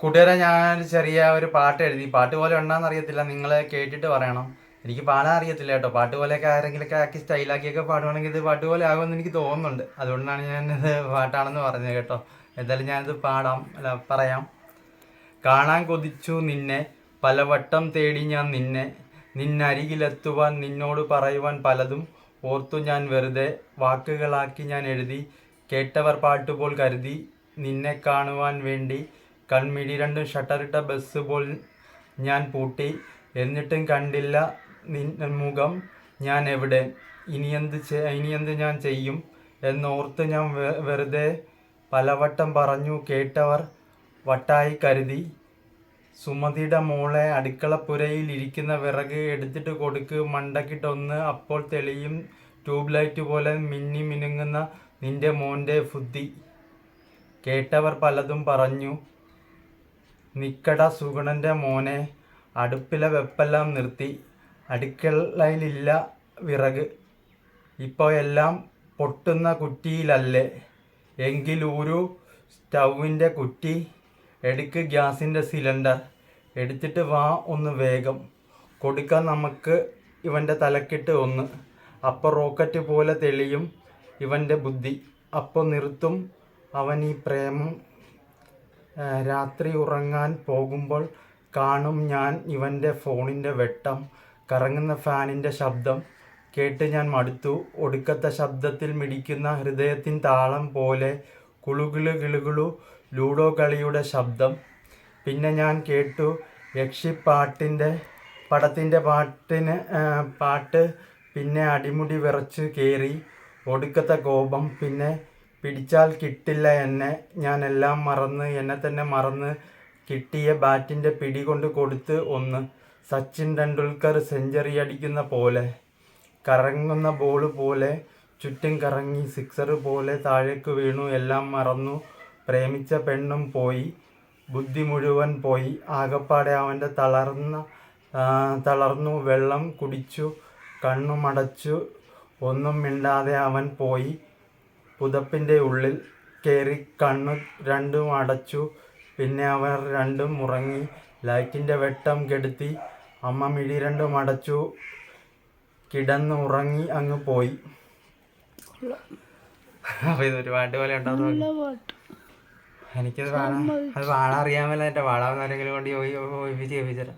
കൂട്ടുകാരെ ഞാൻ ചെറിയ ഒരു പാട്ട് എഴുതി. പാട്ട് പോലെ ഉണ്ടാന്ന് അറിയത്തില്ല. നിങ്ങൾ കേട്ടിട്ട് പറയണം. എനിക്ക് പാടാൻ അറിയത്തില്ല കേട്ടോ. പാട്ട് പോലെയൊക്കെ ആരെങ്കിലൊക്കെ ആക്കി സ്റ്റൈലാക്കിയൊക്കെ പാടുവാണെങ്കിൽ ഇത് പാട്ട് പോലെ ആകുമെന്ന് എനിക്ക് തോന്നുന്നുണ്ട്. അതുകൊണ്ടാണ് ഞാൻ ഇത് പാട്ടാണെന്ന് പറഞ്ഞത് കേട്ടോ. എന്തായാലും ഞാനിത് പാടാം. അല്ല പറയാം. കാണാൻ കൊതിച്ചു നിന്നെ. പലവട്ടം തേടി ഞാൻ നിന്നെ. നിന്നരികിലെത്തുവാൻ നിന്നോട് പറയുവാൻ പലതും ഓർത്തു ഞാൻ വെറുതെ. വാക്കുകളാക്കി ഞാൻ എഴുതി. കേട്ടവർ പാട്ടുപോൽ കരുതി. നിന്നെ കാണുവാൻ വേണ്ടി കൺമിടി രണ്ടും ഷട്ടറിട്ട ബസ് പോൽ ഞാൻ പൂട്ടി. എന്നിട്ടും കണ്ടില്ല നിൻ മുഖം. ഞാൻ എവിടെ? ഇനിയെന്ത് ഇനി ഇനിയെന്ത് ഞാൻ ചെയ്യും? എന്നോർത്ത് ഞാൻ വെറുതെ പലവട്ടം പറഞ്ഞു കേട്ടവർ വട്ടായി കരുതി. സുമതിയുടെ മോളെ അടുക്കളപ്പുരയിൽ ഇരിക്കുന്ന വിറക് എടുത്തിട്ട് കൊടുക്ക്. മണ്ടക്കിട്ടൊന്ന് അപ്പോൾ തെളിയും ട്യൂബ് ലൈറ്റ് പോലെ മിന്നി മിനുങ്ങുന്ന നിന്റെ മോന്റെ ബുദ്ധി കേട്ടവർ പലതും പറഞ്ഞു. നിക്കട സുഗുണന്റെ മോനെ അടുപ്പിലെ വെപ്പെല്ലാം നിർത്തി അടുക്കളയിലില്ല വിറക്. ഇപ്പോൾ എല്ലാം പൊട്ടുന്ന കുറ്റിയിലല്ലേ? എങ്കിലൊരു സ്റ്റൗവിന്റെ കുറ്റി എടുക്ക് ഗ്യാസിന്റെ സിലിണ്ടർ. എടുത്തിട്ട് വാ ഒന്ന് വേഗം. കൊടുക്കാൻ നമുക്ക് ഇവന്റെ തലക്കിട്ട് ഒന്ന്. അപ്പോൾ റോക്കറ്റ് പോലെ തെളിയും ഇവന്റെ ബുദ്ധി. അപ്പോൾ നിർത്തും അവൻ ഈ പ്രേമം. രാത്രി ഉറങ്ങാൻ പോകുമ്പോൾ കാണും ഞാൻ ഇവന്റെ ഫോണിന്റെ വെട്ടം കറങ്ങുന്ന ഫാനിന്റെ ശബ്ദം. കേട്ട് ഞാൻ മടുത്തു. ഒടുക്കത്തെ ശബ്ദത്തിൽ മിടിക്കുന്ന ഹൃദയത്തിൻ താളം പോലെ കുളുകുളു കിളുകുളു ലൂഡോ കളിയുടെ ശബ്ദം. പിന്നെ ഞാൻ കേട്ടു യക്ഷിപ്പാട്ടിന്റെ പടത്തിന്റെ പാട്ടിന് പാട്ട് പിന്നെ അടിമുടി വിറച്ച് കയറി ഒടുക്കത്തെ കോപം പിന്നെ പിടിച്ചാൽ കിട്ടില്ല എന്നെ. ഞാൻ എല്ലാം മറന്ന് എന്നെ തന്നെ മറന്ന് കിട്ടിയ ബാറ്റിന്റെ പിടി കൊണ്ട് കൊടുത്ത് ഒന്ന്. സച്ചിൻ ടെണ്ടുൽക്കർ സെഞ്ചറി അടിക്കുന്ന പോലെ കറങ്ങുന്ന ബോൾ പോലെ ചുറ്റും കറങ്ങി സിക്സർ പോലെ താഴേക്ക് വീണു എല്ലാം മറന്നു. പ്രേമിച്ച പെണ്ണും പോയി ബുദ്ധി മുഴുവൻ പോയി. ആകപ്പാടെ അവന്റെ തളർന്ന തളർന്നു വെള്ളം കുടിച്ചു കണ്ണുമടച്ചു. ഒന്നും മിണ്ടാതെ അവൻ പോയി. പുതപ്പിന്റെ ഉള്ളിൽ കയറി കണ്ണു രണ്ടും അടച്ചു പിന്നെ അവർ രണ്ടും ഉറങ്ങി ലൈറ്റിന്റെ വെട്ടം കെടുത്തി അമ്മ മിഴി രണ്ടും അടച്ചു കിടന്ന് ഉറങ്ങി അങ്ങ് പോയി അപ്പോൾ ഇത് ഒരു പാട്ട് പോലെ ഉണ്ടോ നല്ല പാട്ട് എനിക്കത് പാടാൻ അത് പാടാൻ അറിയാമല്ലോ എന്റെ വാളാവുന്ന ആരെങ്കിലും കൊണ്ട് ചോദിച്ചു ചോദിച്ചു തരാം